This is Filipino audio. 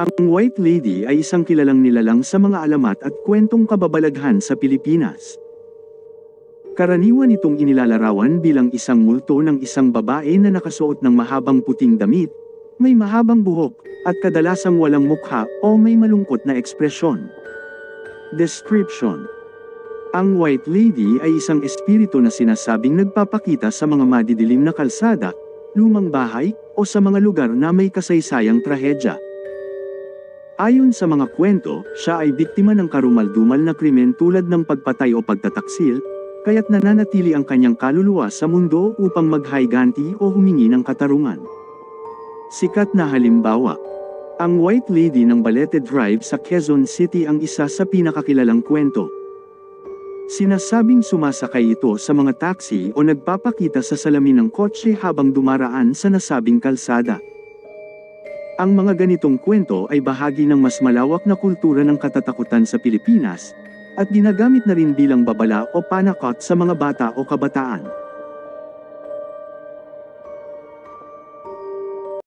Ang White Lady ay isang kilalang nilalang sa mga alamat at kwentong kababalaghan sa Pilipinas. Karaniwan itong inilalarawan bilang isang multo ng isang babae na nakasuot ng mahabang puting damit, may mahabang buhok, at kadalasang walang mukha o may malungkot na ekspresyon. Description Ang White Lady ay isang espiritu na sinasabing nagpapakita sa mga madidilim na kalsada, lumang bahay, o sa mga lugar na may kasaysayang trahedya. Ayon sa mga kwento, siya ay biktima ng karumaldumal na krimen tulad ng pagpatay o pagtataksil, kaya't nananatili ang kanyang kaluluwa sa mundo upang maghayganti o humingi ng katarungan. Sikat na halimbawa, ang White Lady ng Balete Drive sa Quezon City ang isa sa pinakakilalang kwento. Sinasabing sumasakay ito sa mga taxi o nagpapakita sa salamin ng kotse habang dumaraan sa nasabing kalsada. Ang mga ganitong kwento ay bahagi ng mas malawak na kultura ng katatakutan sa Pilipinas, at ginagamit na rin bilang babala o panakot sa mga bata o kabataan.